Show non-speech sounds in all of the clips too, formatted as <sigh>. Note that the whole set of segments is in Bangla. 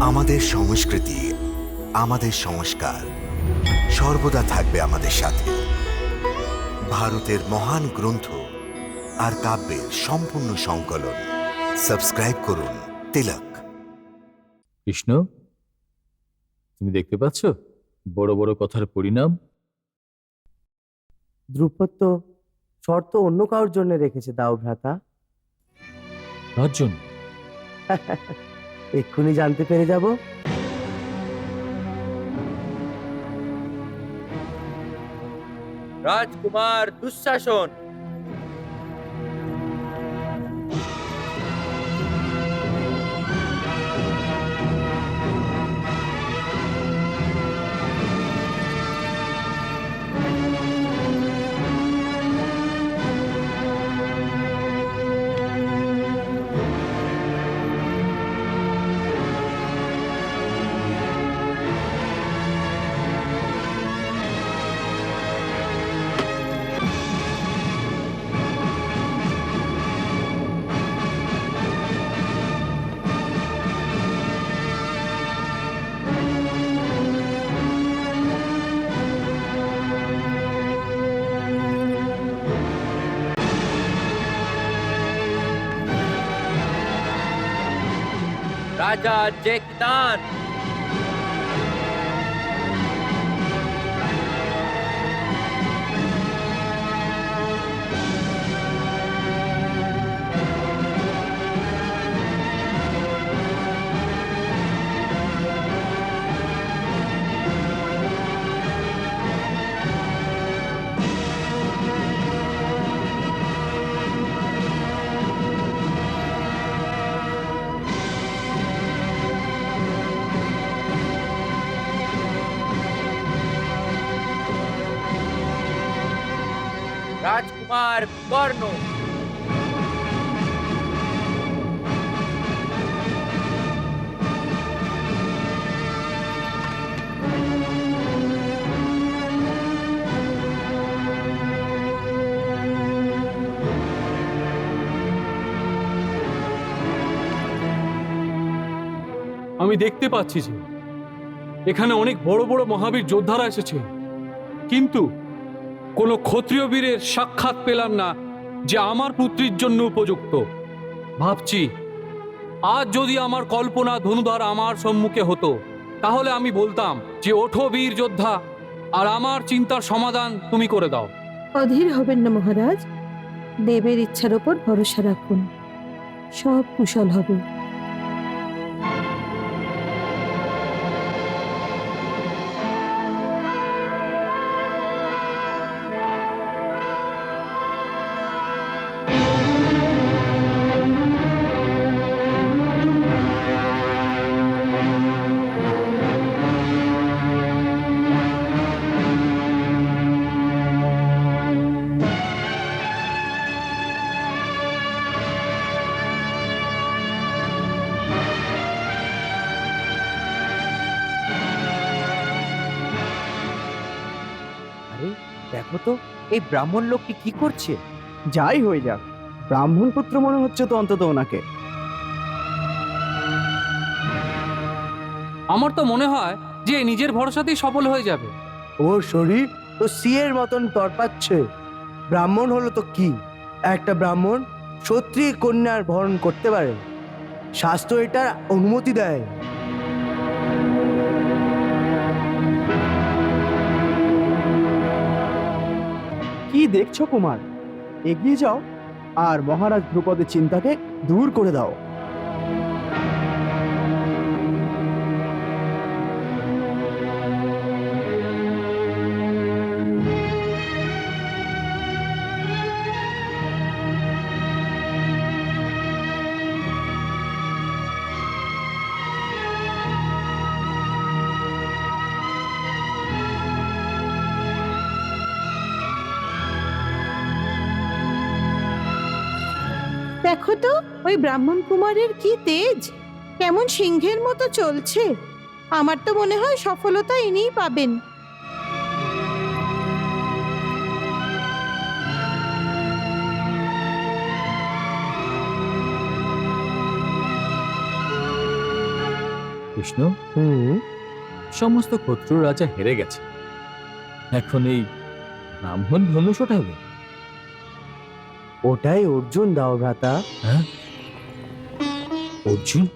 আমাদের সংস্কৃতি আমাদের সংস্কার সর্বদা থাকবে আমাদের সাথে। ভারতের মহান গ্রন্থ আর কাব্যের সম্পূর্ণ সংকলন। সাবস্ক্রাইব করুন তিলক। কৃষ্ণ তুমি দেখতে পাচ্ছ? বড় বড় কথার পরিণাম। দ্রুপদ তো শর্ত অন্য কারোর জন্য রেখেছে দাও ভ্রাতা। জন্য? <laughs> এক্ষুনি জানতে পেরে যাব। রাজকুমার দুঃশাসন। রাজা জেকিদান রাজকুমার কর্ণ আমি দেখতে পাচ্ছি যে এখানে অনেক বড় বড় মহাবীর যোদ্ধারা এসেছে। কিন্তু কোনো ক্ষত্রিয় বীরের সাক্ষাৎ পেলাম না যে আমার পুত্রীর জন্য উপযুক্ত। ভাবছি, আজ যদি আমার কল্পনা ধনুধার আমার সম্মুখে হতো, তাহলে আমি বলতাম যে ওঠো বীর যোদ্ধা, আর আমার চিন্তার সমাধান তুমি করে দাও। অধীর হবেন না মহারাজ। দেবের ইচ্ছার ওপর ভরসা রাখুন। সব কুশল হবে। দেখো তো এই ব্রাহ্মণ লোকটি কি করছে? যাই হয়ে যাক ব্রাহ্মণ পুত্র মনে হচ্ছে তো অন্তত ওনাকে। আমার তো মনে হয় যে নিজের ভরসাতেই সফল হয়ে যাবে। ও শরীর তো সিয়ের মতন তরপাচ্ছে ব্রাহ্মণ হলো তো কি? একটা ব্রাহ্মণ সত্যি কন্যার ভরণ করতে পারে। স্বাস্থ্য এটার অনুমতি দেয়। কি দেখছ কুমার? এগিয়ে যাও আর মহারাজ ধ্রুপদের চিন্তাকে দূর করে দাও। দেখো তো ওই ব্রাহ্মণ কুমারের কি তেজ? কেমন সিংহের মতো চলছে। আমার তো মনে হয় সফলতা ইনিই পাবেন। বিষ্ণু হুম? সমস্ত ক্ষত্র রাজা হেরে গেছে। এখন এই ব্রাহ্মণ ধনুষ ওঠাবে। ওটাই অর্জুন দাও ভ্রাতা। হ্যাঁ? অর্জুন?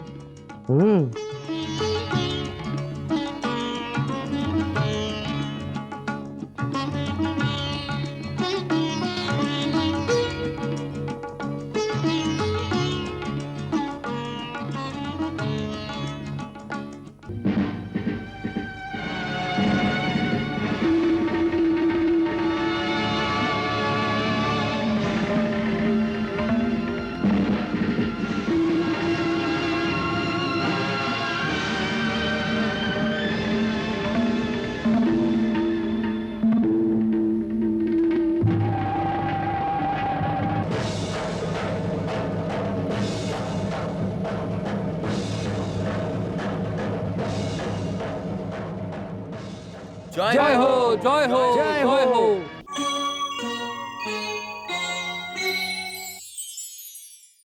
হুম। জয় হো জয় হো জয় জয় হো। হো